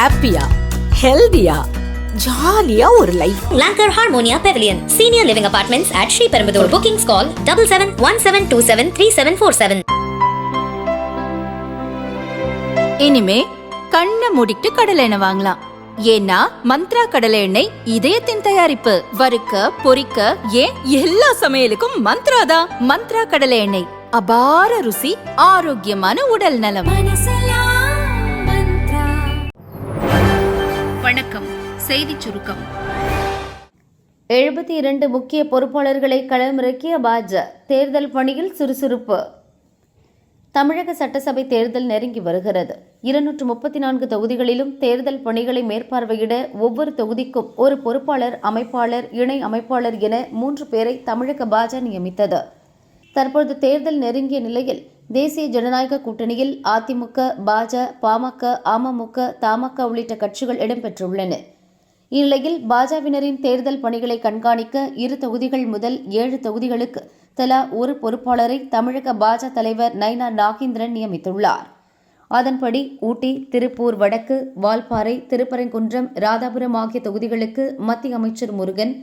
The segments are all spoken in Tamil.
ஹாப்பியா ஹெல்தியா ஜாலியா ஒரு life Lanker Harmonia Pavilion, Senior Living Apartments at Sri Perambudur. Bookings call double seven one seven two seven three seven four seven. இனிமே கண்ணை மூடிட்டு கடலை எண்ணெய் வாங்கலாம். ஏன்னா மந்த்ரா கடலை எண்ணெய் இதயத்தின் தயாரிப்பு. வறுக்க பொரிக்க ஏன் எல்லா சமையலுக்கும் மந்த்ரா தான்? மந்த்ரா கடலை எண்ணெய். அபார ருசி ஆரோக்கியமான உடல் நலம். வணக்கம். செய்தி சுருக்கம். எழுபத்தி இரண்டு முக்கிய பொறுப்பாளர்களை களமிறக்கிய பாஜ தேர்தல் பணியில் சுறுசுறுப்பு. தமிழக சட்டசபை தேர்தல் நெருங்கி வருகிறது. இருநூற்று முப்பத்தி நான்கு தொகுதிகளிலும் தேர்தல் பணிகளை மேற்பார்வையிட ஒவ்வொரு தொகுதிக்கும் ஒரு பொறுப்பாளர் அமைப்பாளர் இணை அமைப்பாளர் என மூன்று பேரை தமிழக பாஜ நியமித்தது. தற்போது தேர்தல் நெருங்கிய நிலையில் தேசிய ஜனநாயக கூட்டணியில் அதிமுக பாஜ பாமக அமமுக தமாக உள்ளிட்ட கட்சிகள் இடம்பெற்றுள்ளன. இந்நிலையில் பாஜவினரின் தேர்தல் பணிகளை கண்காணிக்க இரு தொகுதிகள் முதல் ஏழு தொகுதிகளுக்கு தலா ஒரு பொறுப்பாளரை தமிழக பாஜ தலைவர் நைனா நாகேந்திரன் நியமித்துள்ளார். அதன்படி ஊட்டி திருப்பூர் வடக்கு வால்பாறை திருப்பரங்குன்றம் ராதாபுரம் ஆகிய தொகுதிகளுக்கு மத்திய அமைச்சர் முருகன்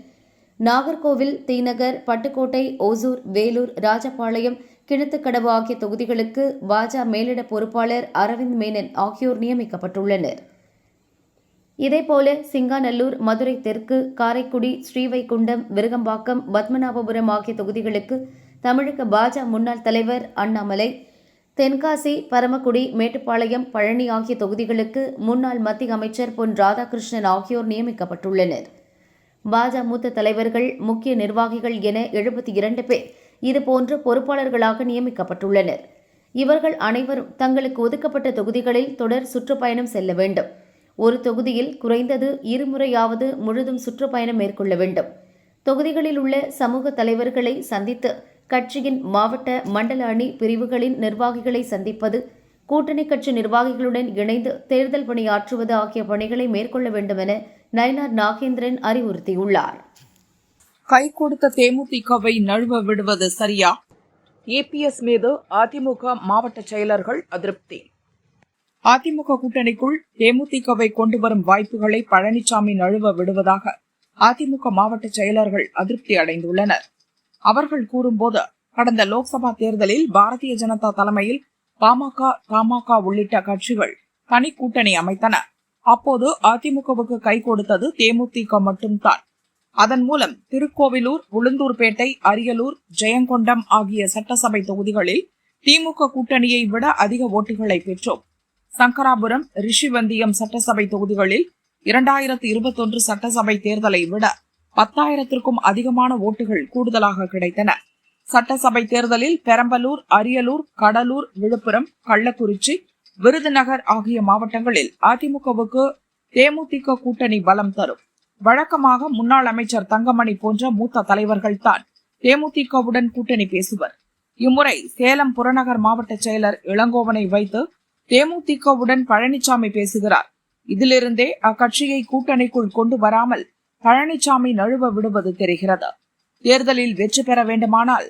நாகர்கோவில் தீநகர் பட்டுக்கோட்டை ஓசூர் வேலூர் ராஜபாளையம் கிணத்துக்கடவு ஆகிய தொகுதிகளுக்கு பாஜக மேலிட பொறுப்பாளர் அரவிந்த் மேனன் ஆகியோர் நியமிக்கப்பட்டுள்ளனர். இதேபோல சிங்காநல்லூர் மதுரை தெற்கு காரைக்குடி ஸ்ரீவைகுண்டம் விருகம்பாக்கம் பத்மநாபபுரம் ஆகிய தொகுதிகளுக்கு தமிழக பாஜக முன்னாள் தலைவர் அண்ணாமலை தென்காசி பரமக்குடி மேட்டுப்பாளையம் பழனி ஆகிய தொகுதிகளுக்கு முன்னாள் மத்திய அமைச்சர் பொன் ராதாகிருஷ்ணன் ஆகியோர் நியமிக்கப்பட்டுள்ளனர். பாஜக மூத்த தலைவர்கள் முக்கிய நிர்வாகிகள் என எழுபத்தி இரண்டு பேர் இதுபோன்று பொறுப்பாளர்களாக நியமிக்கப்பட்டுள்ளனர். இவர்கள் அனைவரும் தங்களுக்கு ஒதுக்கப்பட்ட தொகுதிகளில் தொடர் சுற்றுப்பயணம் செல்ல வேண்டும். ஒரு தொகுதியில் குறைந்தது இருமுறையாவது முழுதும் சுற்றுப்பயணம் மேற்கொள்ள வேண்டும். தொகுதிகளில் உள்ள சமூக தலைவர்களை சந்தித்து கட்சியின் மாவட்ட மண்டல அணி பிரிவுகளின் நிர்வாகிகளை சந்திப்பது கூட்டணி கட்சி நிர்வாகிகளுடன் இணைந்து தேர்தல் பணியாற்றுவது ஆகிய பணிகளை மேற்கொள்ள வேண்டும் என நயனார் நாகேந்திரன் அறிவுறுத்தியுள்ளார். கை கொடுத்த தேமுதிகவை நழுவ விடுவது சரியா? ஏபிஎஸ் மீது அதிமுக மாவட்ட செயலர்கள் அதிருப்தி. அதிமுக கூட்டணிக்குள் தேமுதிகவை கொண்டு வரும் வாய்ப்புகளை பழனிசாமி நழுவ விடுவதாக அதிமுக மாவட்ட செயலர்கள் அதிருப்தி அடைந்துள்ளனர். அவர்கள் கூறும்போது கடந்த லோக்சபா தேர்தலில் பாரதிய ஜனதா தலைமையில் பாமக தமாக உள்ளிட்ட கட்சிகள் தனி கூட்டணி அமைத்தன. அப்போது அதிமுகவுக்கு கை கொடுத்தது தேமுதிக மட்டும்தான். அதன் மூலம் திருக்கோவிலூர் உளுந்தூர்பேட்டை அரியலூர் ஜெயங்கொண்டம் ஆகிய சட்டசபை தொகுதிகளில் திமுக கூட்டணியை விட அதிக ஓட்டுகளை பெற்றோம். சங்கராபுரம் ரிஷிவந்தியம் சட்டசபை தொகுதிகளில் இரண்டாயிரத்தி இருபத்தொன்று சட்டசபை தேர்தலை விட பத்தாயிரத்திற்கும் அதிகமான ஓட்டுகள் கூடுதலாக கிடைத்தன. சட்டசபை தேர்தலில் பெரம்பலூர் அரியலூர் கடலூர் விழுப்புரம் கள்ளக்குறிச்சி விருதுநகர் ஆகிய மாவட்டங்களில் அதிமுகவுக்கு தேமுதிக கூட்டணி பலம் தரும். வழக்கமாக முன்னாள் அமைச்சர் தங்கமணி போன்ற மூத்த தலைவர்கள் தான் தேமுதிகவுடன் கூட்டணி பேசுவர். இம்முறை சேலம் புறநகர் மாவட்ட செயலர் இளங்கோவனை வைத்து தேமுதிகவுடன் பழனிசாமி பேசுகிறார். இதிலிருந்தே அக்கட்சியை கூட்டணிக்குள் கொண்டு வராமல் பழனிசாமி நழுவ விடுவது தெரிகிறது. தேர்தலில் வெற்றி பெற வேண்டுமானால்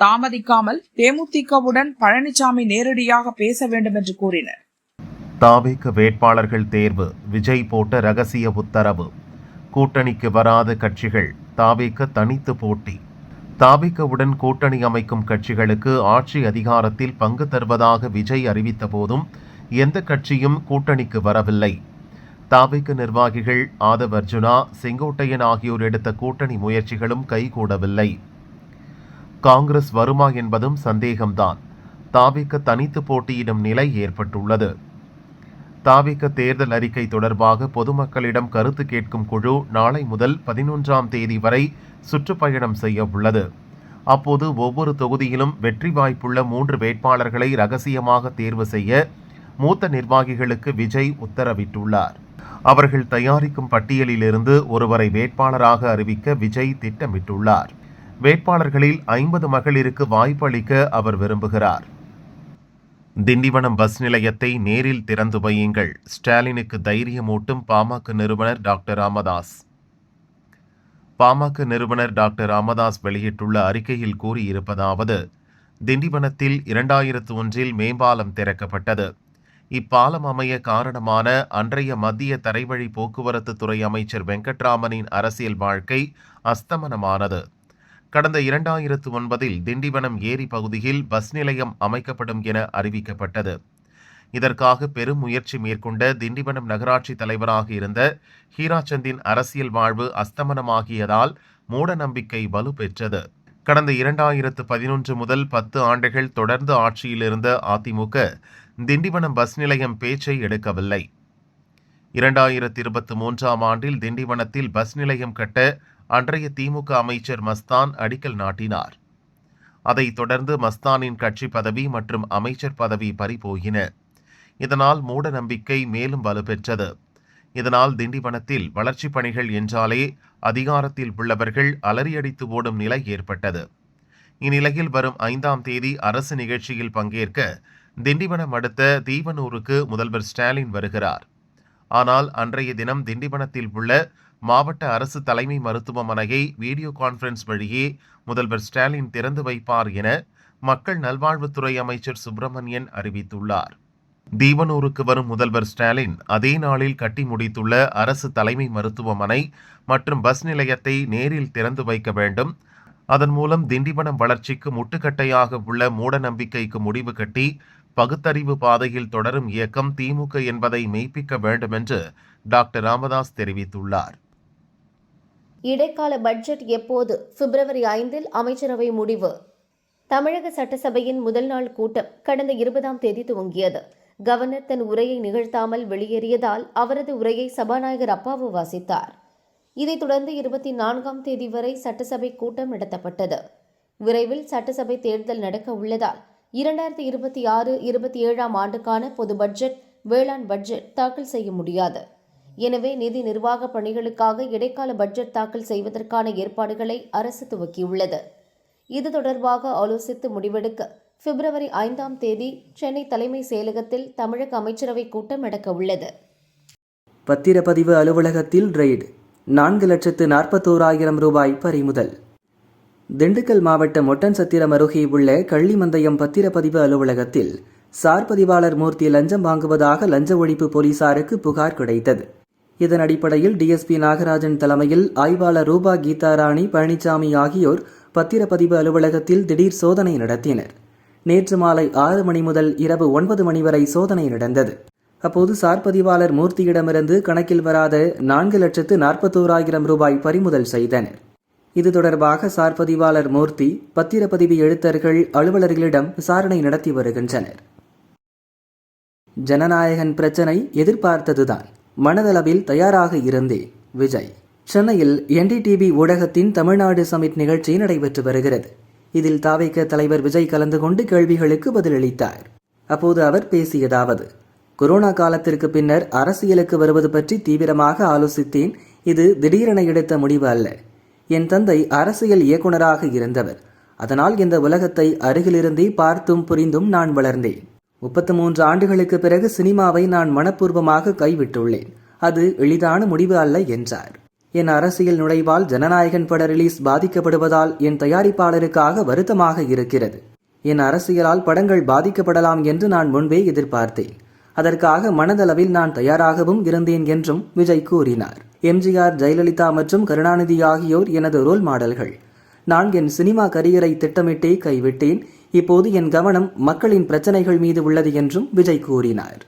தாமதிக்காமல் தேமுதிகவுடன் பழனிசாமி நேரடியாக பேச வேண்டும் என்று கூறினர். தாவேக வேட்பாளர்கள் தேர்வு விஜய் போட்ட ரகசிய உத்தரவு கூட்டணிக்கு வராத கட்சிகள் தாவேக தனித்து போட்டி. தாவேகவுடன் கூட்டணி அமைக்கும் கட்சிகளுக்கு ஆட்சி அதிகாரத்தில் பங்கு தருவதாக விஜய் அறிவித்த போதும் எந்த கட்சியும் கூட்டணிக்கு வரவில்லை. தாவேக நிர்வாகிகள் ஆதவ் அர்ஜுனா செங்கோட்டையன் ஆகியோர் எடுத்த கூட்டணி முயற்சிகளும் கைகூடவில்லை. காங்கிரஸ் வருமா என்பதும் சந்தேகம்தான். தாவேக தனித்து போட்டியிடும் நிலை ஏற்பட்டுள்ளது. தாவிக தேர்தல் அறிக்கை தொடர்பாக பொதுமக்களிடம் கருத்து கேட்கும் குழு நாளை முதல் பதினொன்றாம் தேதி வரை சுற்றுப்பயணம் செய்ய உள்ளது. அப்போது ஒவ்வொரு தொகுதியிலும் வெற்றி வாய்ப்புள்ள மூன்று வேட்பாளர்களை ரகசியமாக தேர்வு செய்ய மூத்த நிர்வாகிகளுக்கு விஜய் உத்தரவிட்டுள்ளார். அவர்கள் தயாரிக்கும் பட்டியலிலிருந்து ஒருவரை வேட்பாளராக அறிவிக்க விஜய் திட்டமிட்டுள்ளார். வேட்பாளர்களில் ஐம்பது மகளிருக்கு வாய்ப்பளிக்க அவர் விரும்புகிறார். திண்டிவனம் பஸ் நிலையத்தை நேரில் திறந்து வையுங்கள். ஸ்டாலினுக்கு தைரியமூட்டும் பாமக நிறுவனர் டாக்டர் ராமதாஸ். பாமக நிறுவனர் டாக்டர் ராமதாஸ் வெளியிட்டுள்ள அறிக்கையில் கூறியிருப்பதாவது திண்டிவனத்தில் இரண்டாயிரத்து ஒன்றில் மேம்பாலம் திறக்கப்பட்டது. இப்பாலம் அமைய காரணமான அன்றைய மத்திய தரைவழி போக்குவரத்து துறை அமைச்சர் வெங்கட்ராமனின் அரசியல் வாழ்க்கை அஸ்தமனமானது. கடந்த இரண்டாயிரத்து ஒன்பதில் திண்டிவனம் ஏரி பகுதியில் பஸ் நிலையம் அமைக்கப்படும் என அறிவிக்கப்பட்டது. இதற்காக பெரும் முயற்சி மேற்கொண்ட திண்டிவனம் நகராட்சி தலைவராக இருந்த ஹீராச்சந்தின் அரசியல் வாழ்வு அஸ்தமனமாகியதால் மூட நம்பிக்கை வலுப்பெற்றது. கடந்த இரண்டாயிரத்து பதினொன்று முதல் பத்து ஆண்டுகள் தொடர்ந்து ஆட்சியில் இருந்த அதிமுக திண்டிவனம் பஸ் நிலையம் பேச்சை எடுக்கவில்லை. இரண்டாயிரத்தி இருபத்தி மூன்றாம் ஆண்டில் திண்டிவனத்தில் பஸ் நிலையம் கட்ட அன்றைய திமுக அமைச்சர் மஸ்தான் அடிக்கல் நாட்டினார். அதைத் தொடர்ந்து மஸ்தானின் கட்சி பதவி மற்றும் அமைச்சர் பதவி பறிபோயின. இதனால் மூட நம்பிக்கை மேலும் வலுப்பெற்றது. இதனால் திண்டிவனத்தில் வளர்ச்சிப் பணிகள் என்றாலே அதிகாரத்தில் உள்ளவர்கள் அலறியடித்து ஓடும் நிலை ஏற்பட்டது. இந்நிலையில் வரும் ஐந்தாம் தேதி அரசு நிகழ்ச்சியில் பங்கேற்க திண்டிவனம் அடுத்த தீவனூருக்கு முதல்வர் ஸ்டாலின் வருகிறார். ஆனால் அன்றைய தினம் திண்டிவனத்தில் உள்ள மாவட்ட அரசு தலைமை மருத்துவமனையை வீடியோ கான்ஃபரன்ஸ் வழியே முதல்வர் ஸ்டாலின் திறந்து வைப்பார் என மக்கள் நல்வாழ்வுத்துறை அமைச்சர் சுப்பிரமணியன் அறிவித்துள்ளார். தீவனூருக்கு வரும் முதல்வர் ஸ்டாலின் அதே நாளில் கட்டி முடித்துள்ள அரசு தலைமை மருத்துவமனை மற்றும் பஸ் நிலையத்தை நேரில் திறந்து வைக்க வேண்டும். அதன் மூலம் திண்டிவனம் வளர்ச்சிக்கு முட்டுக்கட்டையாக உள்ள மூட நம்பிக்கைக்கு முடிவு கட்டி பகுத்தறிவு பாதையில் தொடரும் இயக்கம் திமுக என்பதை மெய்ப்பிக்க வேண்டும் என்று டாக்டர் ராமதாஸ் தெரிவித்துள்ளார். இடைக்கால பட்ஜெட் எப்போது? பிப்ரவரி ஐந்தில் அமைச்சரவை முடிவு. தமிழக சட்டசபையின் முதல் நாள் கூட்டம் கடந்த இருபதாம் தேதி துவங்கியது. கவர்னர் தன் உரையை நிகழ்த்தாமல் வெளியேறியதால் அவரது உரையை சபாநாயகர் அப்பாவு வாசித்தார். இதைத் தொடர்ந்து இருபத்தி நான்காம் தேதி வரை சட்டசபை கூட்டம் நடத்தப்பட்டது. விரைவில் சட்டசபை தேர்தல் நடக்க உள்ளதால் இரண்டாயிரத்தி இருபத்தி ஆறு இருபத்தி ஏழாம் ஆண்டுக்கான பொது பட்ஜெட் வேளாண் பட்ஜெட் தாக்கல் செய்ய முடியாது. எனவே நிதி நிர்வாக பணிகளுக்காக இடைக்கால பட்ஜெட் தாக்கல் செய்வதற்கான ஏற்பாடுகளை அரசு துவக்கியுள்ளது. இது தொடர்பாக ஆலோசித்து முடிவெடுக்க பிப்ரவரி ஐந்தாம் தேதி சென்னை தலைமை செயலகத்தில் தமிழக அமைச்சரவை கூட்டம் நடக்க உள்ளது. பத்திரப்பதிவு அலுவலகத்தில் ரெய்டு நான்கு லட்சத்து நாற்பத்தோராயிரம் ரூபாய் பறிமுதல். திண்டுக்கல் மாவட்டம் ஒட்டன்சத்திரம் அருகே உள்ள கள்ளிமந்தயம் பத்திரப்பதிவு அலுவலகத்தில் சார் பதிவாளர் மூர்த்தி லஞ்சம் வாங்குவதாக லஞ்ச ஒழிப்பு போலீசாருக்கு புகார் கிடைத்தது. இதன் அடிப்படையில் டிஎஸ்பி நாகராஜன் தலைமையில் ஆய்வாளர் ரூபா கீதாராணி பழனிசாமி ஆகியோர் பத்திரப்பதிவு அலுவலகத்தில் திடீர் சோதனை நடத்தினர். நேற்று மாலை ஆறு மணி முதல் இரவு ஒன்பது மணி வரை சோதனை நடந்தது. அப்போது சார் பதிவாளர் மூர்த்தியிடமிருந்து கணக்கில் வராத நான்கு லட்சத்து நாற்பத்தோராயிரம் ரூபாய் பறிமுதல் செய்தனர். இது தொடர்பாக சார் பதிவாளர் மூர்த்தி பத்திரப்பதிவு எழுத்தர்கள் அலுவலர்களிடம் விசாரணை நடத்தி வருகின்றனர். ஜனநாயகன் பிரச்சனை எதிர்பார்த்ததுதான். மனதளவில் தயாராக இருந்தேன் விஜய். சென்னையில் என்டிடிவி ஊடகத்தின் தமிழ்நாடு சமிட் நிகழ்ச்சி நடைபெற்று வருகிறது. இதில் தாவைக்க தலைவர் விஜய் கலந்து கொண்டு கேள்விகளுக்கு பதிலளித்தார். அப்போது அவர் பேசியதாவது கொரோனா காலத்திற்கு பின்னர் அரசியலுக்கு வருவது பற்றி தீவிரமாக ஆலோசித்தேன். இது திடீரென எடுத்த முடிவு அல்ல. என் தந்தை அரசியல் இயக்குனராக இருந்தவர். அதனால் இந்த உலகத்தை அருகிலிருந்தே பார்த்தும் புரிந்தும் நான் வளர்ந்தேன். முப்பத்து மூன்று ஆண்டுகளுக்கு பிறகு சினிமாவை நான் மனப்பூர்வமாக கைவிட்டுள்ளேன். அது எளிதான முடிவு அல்ல என்றார். என் அரசியல் நுழைவால் ஜனநாயகன் பட ரிலீஸ் பாதிக்கப்படுவதால் என் தயாரிப்பாளருக்காக வருத்தமாக இருக்கிறது. என் அரசியலால் படங்கள் பாதிக்கப்படலாம் என்று நான் முன்பே எதிர்பார்த்தேன். அதற்காக மனதளவில் நான் தயாராகவும் இருந்தேன் என்றும் விஜய் கூறினார். எம்ஜிஆர் ஜெயலலிதா மற்றும் கருணாநிதி ஆகியோர் எனது ரோல் மாடல்கள். நான் என் சினிமா கரியரை திட்டமிட்டே கைவிட்டேன். இப்போது என் கவனம் மக்களின் பிரச்சனைகள் மீது உள்ளது என்றும் விஜய் கூறினார்.